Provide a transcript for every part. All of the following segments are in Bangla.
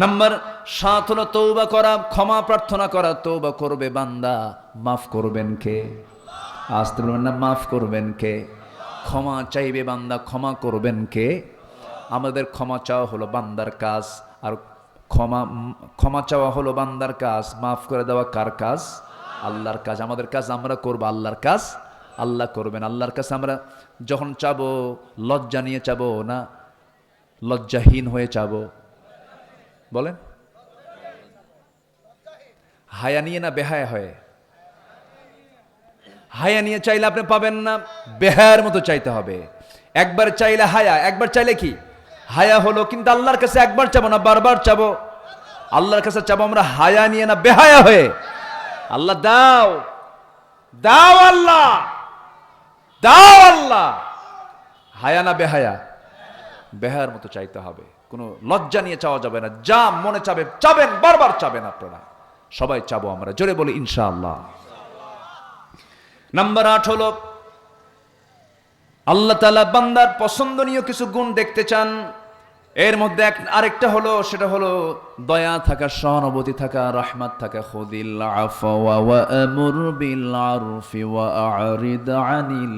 নাম্বার, সাত হলো তৌবা করা, ক্ষমা প্রার্থনা করা তৌবা করবে বান্দা, মাফ করবেন কে? আসতে বলবেন না, মাফ করবেন কে? ক্ষমা চাইবে বান্দা, ক্ষমা করবেন কে? আমাদের ক্ষমা চাওয়া হলো বান্দার কাজ, আর ক্ষমা ক্ষমা চাওয়া হলো বান্দার কাজ, মাফ করে দেওয়া কার কাজ? আল্লাহর কাজ, আমাদের কাজ আমরা করব আল্লাহর কাজ। আল্লাহ করবেন। আল্লাহর কাছে আমরা যখন চাবো, লজ্জা নিয়ে চাবো না, লজ্জাহীন হয়ে চাবো? বলেন। হায়া নিয়ে না বেহায়া হয়ে? হায়া নিয়ে চাইলে আপনি পাবেন না, বেহায়ার মতো চাইতে হবে। একবার চাইলে হায়া, একবার চাইলে কি? হায়া হলো কিন্তু আল্লাহর কাছে একবার চাবো না, বারবার চাবো। আল্লাহর কাছে চাবো আমরা হায়া নিয়ে না বেহায়া হয়ে। আল্লাহ, দাও। দাও আল্লাহ। দাও আল্লাহ। হায়া না বেহায়া? বেহায়ার মতো চাইতে হবে। কোনো লজ্জা নিয়ে চাওয়া যাবে না। যা মনে চাবে, চাবেন, বারবার চাবেন আপনারা। সবাই চাবো আমরা। জোরে বলি, ইনশাআল্লাহ। নাম্বার আট হলো, আল্লাহ তালা বান্দার পছন্দনীয় কিছু গুণ দেখতে চান। এর মধ্যে এক আরেকটা হলো সেটা হলো দয়া থাকা সহানুভূতি থাকা রহমত থাকা খুদিল আফওয়া ওয়া আমুর বিল আরফি ওয়া আরিদ আনিল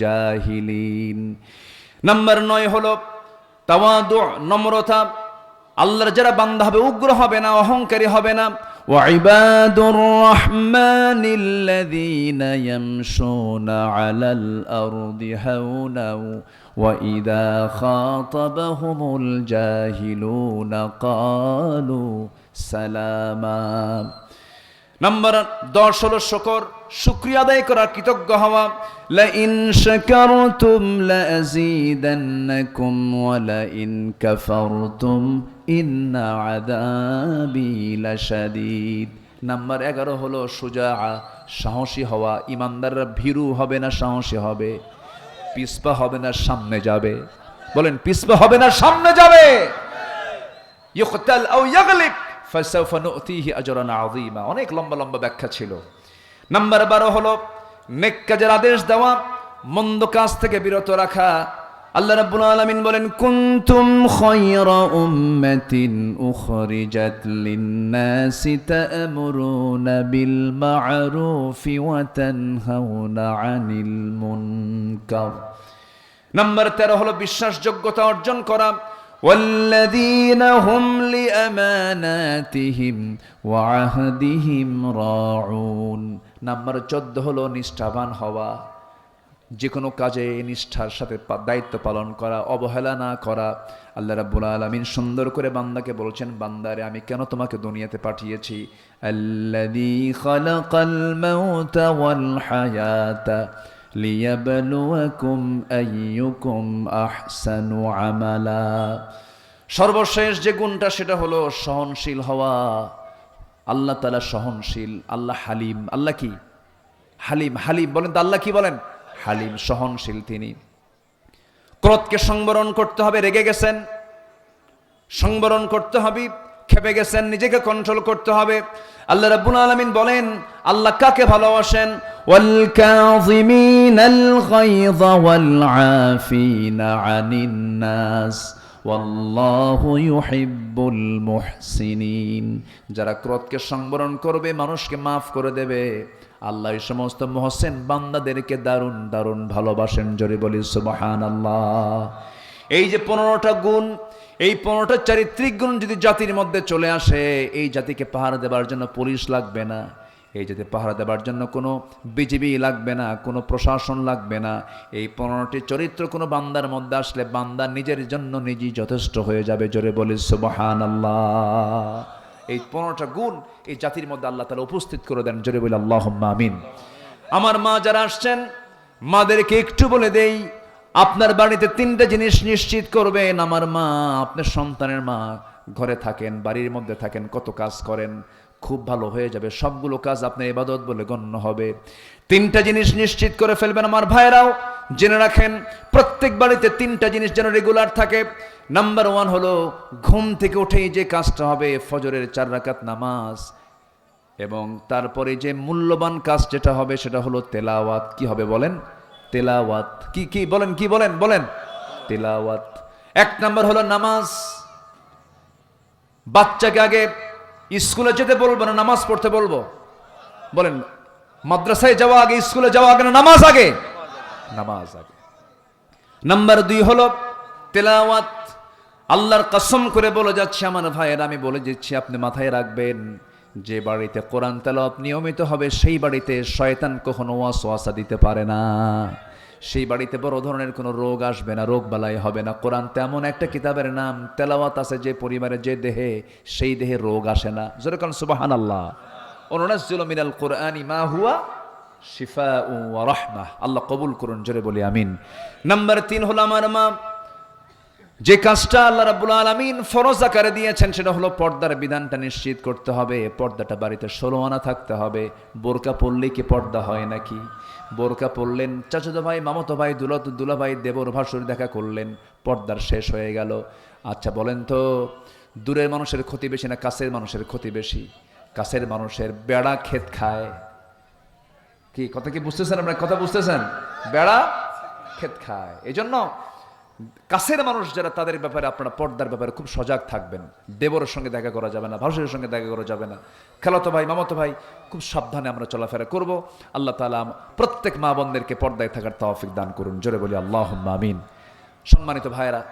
জাহিলিন নাম্বার নয় হলো তাওয়াদু নম্রতা আল্লাহর যারা বান্দা হবে উগ্র হবে না অহংকারী হবে না وعباد الرحمن الذين يمشون على الأرض هونا وإذا خاطبهم الجاهلون قالوا سلاما নাম্বার দশ হলো শকর শুক্রিয়া আদায় করার কৃতজ্ঞ হওয়া لئن شكرتم لأزيدنكم ولئن كفرتم إن عذابي لشديد নাম্বার এগারো হলো সুজা সাহসী হওয়া ইমানদাররা ভীরু হবে না সাহসী হবে পিসপা হবে না, সামনে যাবে। বলেন, পিসপা হবে না, সামনে যাবে। অনেক লম্বা লম্বা ব্যাখ্যা ছিল। নাম্বার 12 হলো নেক আদেশ দেওয়া, মন্দ কাজ থেকে বিরত রাখা আল্লাহ রাব্বুল আলামিন বলেন কুনতুম খায়রা উম্মাতিন উখরিজাত লিন-নাসি তা'মুরুনা বিল মা'রুফি ওয়া তানহাউনা 'আনিল মুনকার নাম্বার 13 হলো বিশ্বাসযোগ্যতা অর্জন করা والذين هم لأماناتهم وعهدهم راعون নাম্বার চোদ্দ হলো নিষ্ঠাবান হওয়া যে কোনো কাজে নিষ্ঠার সাথে দায়িত্ব পালন করা, অবহেলা না করা, আল্লাহ রাব্বুল আলামিন সুন্দর করে বান্দাকে বলছেন, বান্দারে, আমি কেন তোমাকে দুনিয়াতে পাঠিয়েছি? সর্বশেষ যে গুণটা সেটা হলো সহনশীল হওয়া। আল্লাহ তাআলা সহনশীল, আল্লাহ হালিম, আল্লাহ কি? হালিম হালিম, বলেন তো, আল্লাহ কি বলেন? হালিম, সহনশীল তিনি। ক্রোধকে সংবরণ করতে হবে, রেগে গেছেন। সংবরণ করতে হবে খেপে গেছেন, নিজেকে কন্ট্রোল করতে হবে। আল্লাহ রাব্বুল আলামিন বলেন, আল্লাহ কাকে ভালোবাসেন? গায়য ওয়াল আফিনা আনিন নাস, ওয়াল্লাহু ইউহিব্বুল মুহসিনিন। যারা ক্রোধকে সংবরণ করবে, মানুষকে মাফ করে দেবে। আল্লাহ এই সমস্ত মহসেন বান্দাদেরকে দারুণ দারুণ ভালোবাসেন। জোরে বলি, সুবহানাল্লাহ। এই যে পনেরোটা গুণ, এই পনেরোটা চারিত্রিক গুণ যদি জাতির মধ্যে চলে আসে, এই জাতিকে পাহারা দেবার জন্য পুলিশ লাগবে না। এই জাতি পাহারা দেবার জন্য কোনো বিজিবি লাগবে না, কোনো প্রশাসন লাগবে না। এই পনেরোটি চরিত্র কোনো বান্দার মধ্যে আসলে বান্দা নিজের জন্য নিজেই যথেষ্ট হয়ে যাবে। জোরে বলি সুবহান আল্লাহ এই পনেরোটা গুণ এই জাতির মধ্যে আল্লাহ তালা উপস্থিত করে দেন। জোরে বলি আল্লাহ আমিন। আমার মা যারা আসছেন, মাদেরকে একটু বলে দেই, আপনার বাড়িতে তিনটা জিনিস নিশ্চিত করবেন। আমার মা, আপনার সন্তানের মা, ঘরে থাকেন, বাড়ির মধ্যে থাকেন, কত কাজ করেন। খুব ভালো হয়ে যাবে। সবগুলো কাজ আপনার ইবাদত বলে গণ্য হবে। তিনটা জিনিস নিশ্চিত করে ফেলবেন আমার ভাইরাও জেনে রাখেন, প্রত্যেক বাড়িতে তিনটা জিনিস যেন রেগুলার থাকে। নাম্বার ওয়ান হলো, ঘুম থেকে উঠেই যে কাজটা হবে, ফজরের চার রাকাত নামাজ। এবং তারপরে যে মূল্যবান কাজ যেটা হবে, সেটা হলো তেলাওয়াত। কি হবে বলেন? তেলাওয়াত। কি কি, বলেন কি বলেন বলেন? তেলাওয়াত। এক নম্বর হলো নামাজ। বাচ্চাকে আগে স্কুলে যেতে বলব না, নামাজ পড়তে বলব? বলেন, মাদ্রাসায় যাওয়া আগে, স্কুলে যাওয়া আগে না, নামাজ আগে? নামাজ আগে। নাম্বার দুই হলো, তেলাওয়াত। আল্লাহর কসম করে বলে যাচ্ছে, আমার ভাইয়ের, আমি বলে দিচ্ছি, আপনি মাথায় রাখবেন, যে বাড়িতে কোরআন তেলাওয়াত নিয়মিত হবে, সেই বাড়িতে শয়তান কখনো ওয়াসওয়াসা দিতে পারে না। সেই বাড়িতে বড় ধরনের কোনো রোগ আসবে না, রোগ বালাই হবে না। কোরআন তেমন একটা কিতাবের নাম, তেলাওয়াত আছে যে পরিবারে যে দেহে, সেই দেহে রোগ আসে না। যেরকম সুবাহান আল্লাহ অনুনাজ্জুল মিনাল কোরআনি মা হুয়া শিফা ও রহমা আল্লাহ কবুল করুন, জোরে বলি আমিন। নাম্বার তিন হলো আমার মা যে কাজটা আল্লাহ রাব্বুল আলামিন ফরজ আকারে দিয়েছেন, সেটা হলো পর্দার বিধানটা নিশ্চিত করতে হবে। পর্দাটা বাড়িতে ষোলো আনা থাকতে হবে। বোরকা পড়লেই কি পর্দা হয় নাকি? বোরকা পড়লেন চাচাতো ভাই, মামতো ভাই, দুলত দুলা ভাই দেবর ভাসুর দেখা করলেন, পর্দার শেষ হয়ে গেল। আচ্ছা বলেন তো, দূরের মানুষের ক্ষতি বেশি না কাছের মানুষের ক্ষতি বেশি? কাছের মানুষের বেড়া ক্ষেত খায়। কি, কথা কি বুঝতেছেন আপনার? কথা বুঝতেছেন? বেড়া ক্ষেত খায়। এই জন্য কাছের মানুষ যারা, তাদের ব্যাপারে আপনারা পর্দার ব্যাপারে খুব সজাগ থাকবেন। দেবরের সঙ্গে দেখা করা যাবে না ভাসুরের সঙ্গে দেখা করা যাবে না। খেলাতো ভাই, মামাতো ভাই, খুব সাবধানে আমরা চলাফেরা করব। আল্লাহ তালা প্রত্যেক মা বোনদেরকে পর্দায় থাকার তৌফিক দান করুন। জোরে বলি আল্লাহ আমিন। সম্মানিত ভাইয়েরা,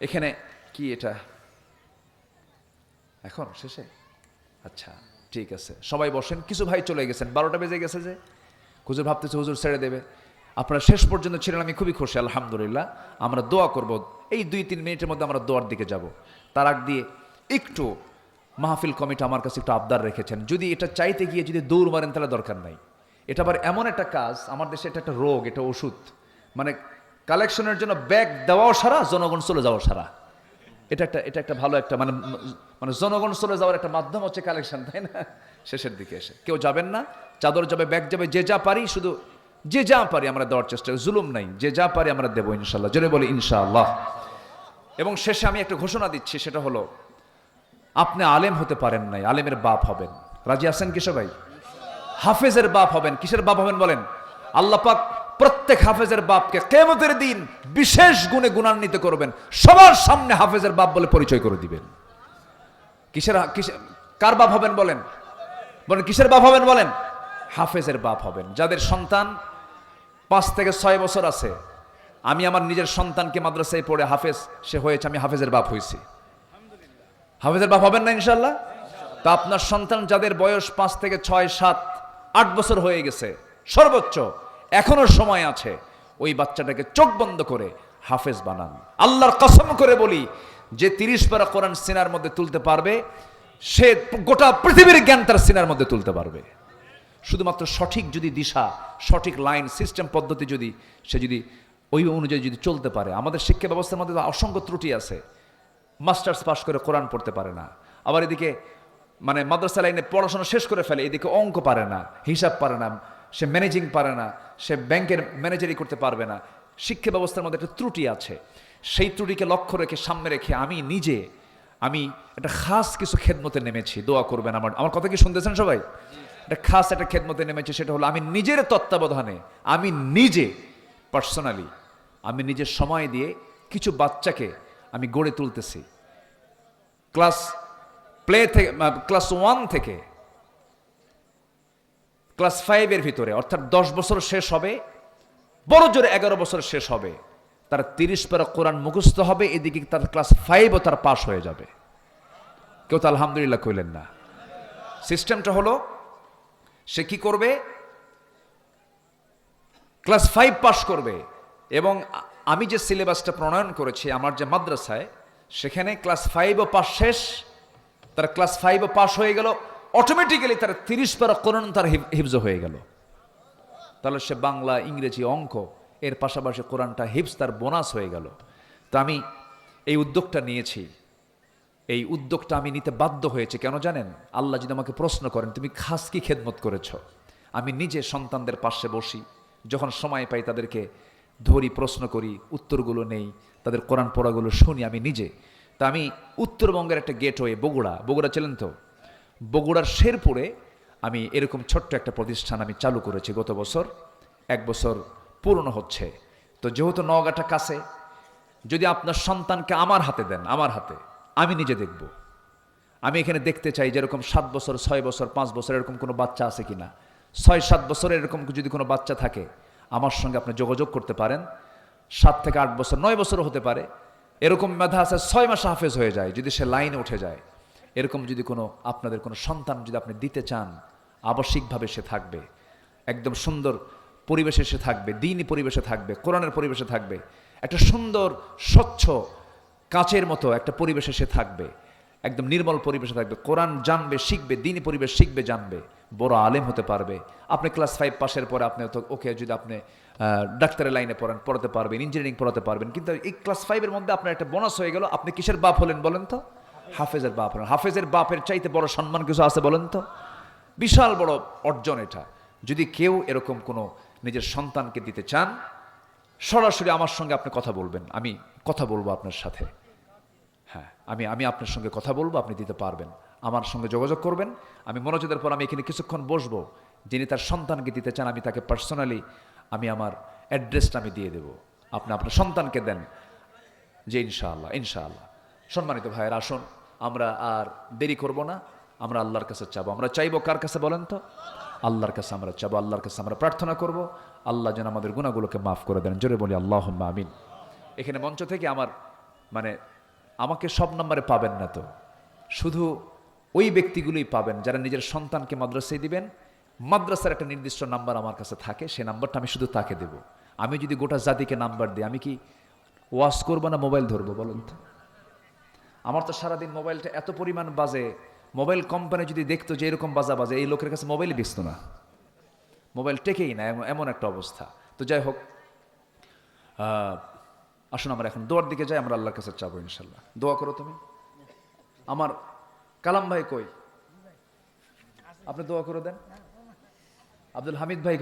এখানে কি এটা? এখন? শেষে? আচ্ছা ঠিক আছে। সবাই বসেন। কিছু ভাই চলে গেছেন। বারোটা বেজে গেছে যে। হুজুর ভাবতেছে হুজুর ছেড়ে দেবে। আপনারা শেষ পর্যন্ত ছিলেন, আমি খুবই খুশি, আলহামদুলিল্লাহ। আমরা দোয়া করব, এই দুই তিন মিনিটের মধ্যে আমরা দোয়ার দিকে যাব। তার আগ দিয়ে একটু মাহফিল কমিটি আমার কাছে একটু আবদার রেখেছেন। যদি এটা চাইতে গিয়ে যদি দৌড় মারেন, তাহলে দরকার নাই। এটা আবার এমন একটা কাজ, আমার দেশে এটা একটা রোগ, এটা ওষুধ। মানে কালেকশনের জন্য ব্যাগ দেওয়াও সারা, জনগণ চলে যাওয়া সারা। এটা একটা এটা একটা ভালো একটা মানে মানে জনগণ চলে যাওয়ার একটা মাধ্যম হচ্ছে কালেকশন, তাই না? শেষের দিকে এসে। কেউ যাবেন না, চাদর যাবে, ব্যাগ যাবে, যে যা পারি, শুধু যে যা পারি আমরা দেওয়ার চেষ্টা। জুলুম নাই, যে যা পারি আমরা দেবো ইনশাল্লাহ জোরে বলি ইনশাআল্লাহ। এবং শেষে আমি একটা ঘোষণা দিচ্ছি, সেটা হলো, আপনি আলেম হতে পারেন নাই, আলেমের বাপ হবেন। রাজি আছেন কি সবাই? হাফেজের বাপ হবেন, কিসের বাপ হবেন বলেন? আল্লাহ পাক প্রত্যেক হাফেজের বাপকে কেমতের দিন বিশেষ গুণে গুণান্বিত করবেন। সবার সামনে হাফেজের বাপ বলে পরিচয় করে দিবেন। কিসের কার বাপ হবেন বলেন? বলেন, কিসের বাপ হবেন বলেন? হাফেজের বাপ হবেন। যাদের সন্তান পাঁচ থেকে ছয় বছর আছে। আমি আমার নিজের সন্তানকে মাদ্রাসায় পড়ে হাফেজ, সে হয়েছে, আমি হাফেজের বাপ হয়েছি। হাফেজের বাপ হবেন না ইনশাল্লাহ তা আপনার সন্তান যাদের বয়স পাঁচ থেকে ছয়, সাত, আট বছর হয়ে গেছে, সর্বোচ্চ এখনও সময় আছে, ওই বাচ্চাটাকে চোখ বন্ধ করে হাফেজ বানান। আল্লাহর কসম করে বলি, যে তিরিশ পারা কোরআন সিনার মধ্যে তুলতে পারবে, সে গোটা পৃথিবীর জ্ঞান তার সিনার মধ্যে তুলতে পারবে। শুধুমাত্র সঠিক যদি দিশা, সঠিক লাইন সিস্টেম পদ্ধতি যদি সে যদি ওই অনুযায়ী যদি চলতে পারে, আমাদের শিক্ষা ব্যবস্থার মধ্যে অসংখ্য ত্রুটি আছে। মাস্টার্স পাস করে কোরআন পড়তে পারে না। আবার এদিকে মানে মাদ্রাসা লাইনে পড়াশোনা শেষ করে ফেলে, এদিকে অঙ্ক পারে না, হিসাব পারে না, সে ম্যানেজিং পারে না, সে ব্যাংকের ম্যানেজারি করতে পারবে না। শিক্ষা ব্যবস্থার মধ্যে একটা ত্রুটি আছে। সেই ত্রুটিকে লক্ষ্য রেখে, সামনে রেখে আমি নিজে, আমি একটা খাস কিছু খেদমতে নেমেছি। দোয়া করবেন আমার আমার কথা কি শুনতেছেন সবাই? একটা খাস একটা খেদমতে নেমেছি সেটা হলো আমি নিজের তত্ত্বাবধানে, আমি নিজে পার্সোনালি আমি নিজের সময় দিয়ে কিছু বাচ্চাকে আমি গড়ে তুলতেছি। ক্লাস প্লে থেকে ক্লাস ওয়ান থেকে, ক্লাস ফাইভের ভিতরে, অর্থাৎ দশ বছর শেষ হবে, বড় জোরে এগারো বছর শেষ হবে, তার তিরিশ পারা কোরআন মুখস্থ হবে, এদিকে তার ক্লাস ফাইভও তার পাশ হয়ে যাবে। কেউ তো আলহামদুলিল্লাহ কইলেন না। সিস্টেমটা হলো সে কি করবে? ক্লাস ফাইভ পাস করবে। এবং আমি যে সিলেবাসটা প্রণয়ন করেছি আমার যে মাদ্রাসায়, সেখানে ক্লাস ফাইভও পাস শেষ। তার ক্লাস ফাইভও পাস হয়ে গেল। অটোমেটিক্যালি তার তিরিশ পারা কোরআন তার হিফ- হিফজ হয়ে গেল। তাহলে সে বাংলা, ইংরেজি অঙ্ক, এর পাশাপাশি কোরআনটা হিপস তার বোনাস হয়ে গেল। তো আমি এই উদ্যোগটা নিয়েছি। এই উদ্যোগটা আমি নিতে বাধ্য হয়েছে। কেন জানেন? আল্লাহ যদি আমাকে প্রশ্ন করেন, তুমি খাস কি খেদমত করেছ? আমি নিজে সন্তানদের পাশে বসি। যখন সময় পাই তাদেরকে ধরি, প্রশ্ন করি, উত্তরগুলো নেই, তাদের কোরআন পড়াগুলো শুনি আমি নিজে। তা আমি উত্তরবঙ্গের একটা গেটওয়ে বগুড়া। বগুড়া ছিলেন তো? বগুড়ার শেরপুরে আমি এরকম ছোট্ট একটা প্রতিষ্ঠান আমি চালু করেছি গত বছর। এক বছর পূর্ণ হচ্ছে। তো যেহেতু নওগাঁটা কাছে, যদি আপনার সন্তানকে আমার হাতে দেন, আমার হাতে আমি নিজে দেখব। আমি এখানে দেখতে চাই যেরকম সাত বছর, ছয় বছর, পাঁচ বছর এরকম কোনো বাচ্চা আছে কিনা। ছয়, সাত বছরের এরকম যদি কোনো বাচ্চা থাকে, আমার সঙ্গে আপনি যোগাযোগ করতে পারেন। সাত থেকে আট বছর, নয় বছরও হতে পারে। এরকম মেধা আছে, ছয় মাসে হাফেজ হয়ে যায় যদি সে লাইনে উঠে যায়। এরকম যদি কোনো আপনাদের কোনো সন্তান যদি আপনি দিতে চান, আবশ্যিকভাবে সে থাকবে। একদম সুন্দর পরিবেশে সে থাকবে, দিনই পরিবেশে থাকবে, কোরআনের পরিবেশে থাকবে। একটা সুন্দর, স্বচ্ছ কাচের মতো একটা পরিবেশে সে থাকবে। একদম নির্মল পরিবেশে থাকবে। কোরআন জানবে, শিখবে দিনই পরিবেশ শিখবে, জানবে। বড় আলেম হতে পারবে। আপনি ক্লাস ফাইভ পাশের পরে আপনি ওকে যদি আপনি ডাক্তারের লাইনে পড়েন, পড়াতে পারবেন ইঞ্জিনিয়ারিং পড়াতে পারবেন। কিন্তু এই ক্লাস ফাইভের মধ্যে আপনার একটা বোনাস হয়ে গেল। আপনি কিসের বাপ হলেন বলেন তো? হাফেজের বাপ হলেন। হাফেজের বাপের চাইতে বড় সম্মান কিছু আছে বলেন তো? বিশাল বড় অর্জন এটা। যদি কেউ এরকম কোনো নিজের সন্তানকে দিতে চান, সরাসরি আমার সঙ্গে আপনি কথা বলবেন। আমি কথা বলব আপনার সাথে। হ্যাঁ আমি আমি আপনার সঙ্গে কথা বলব, আপনি দিতে পারবেন। আমার সঙ্গে যোগাযোগ করবেন। আমি মনোযোগের পর আমি এখানে কিছুক্ষণ বসবো। যিনি তার সন্তানকে দিতে চান, আমি তাকে পার্সোনালি আমি আমার অ্যাড্রেসটা আমি দিয়ে দেবো। আপনি আপনার সন্তানকে দেন। যে ইনশাআল্লাহ ইনশাআল্লাহ। সম্মানিত ভাইয়ের, আসুন। আমরা আর দেরি করব না। আমরা আল্লাহর কাছে চাবো। আমরা চাইব কার কাছে বলেন তো? আল্লাহর কাছে আমরা চাবো, আল্লাহর কাছে আমরা প্রার্থনা করব। আল্লাহ যেন আমাদের গুণাগুলোকে মাফ করে দেন। জোরে বলি আল্লাহ আমিন। এখানে মঞ্চ থেকে আমার মানে আমাকে সব নম্বরে পাবেন না তো। শুধু ওই ব্যক্তিগুলোই পাবেন যারা নিজের সন্তানকে মাদ্রাসায় দিবেন। মাদ্রাসার একটা নির্দিষ্ট নাম্বার আমার কাছে থাকে সেই নাম্বারটা আমি শুধু তাকে দেব। আমি যদি গোটা জাতিকে নাম্বার দিই, আমি কি ওয়াশ করব না মোবাইল ধরবো বলুন তো? আমার তো সারাদিন মোবাইলটা এত পরিমাণ বাজে, মোবাইল কোম্পানি যদি দেখতো যে এরকম বাজা বাজে, এই লোকের কাছে মোবাইলই বেচত না। মোবাইল টেকেই না, এমন- একটা অবস্থা। তো যাই হোক আসুন, আমরা এখন দোয়ার দিকে যাই, আমরা আল্লাহর কাছে চাবো ইনশাল্লাহ দোয়া করো তুমি। আমার কালাম ভাই কই? আপনি দোয়া করে দেন। আব্দুল হামিদ ভাই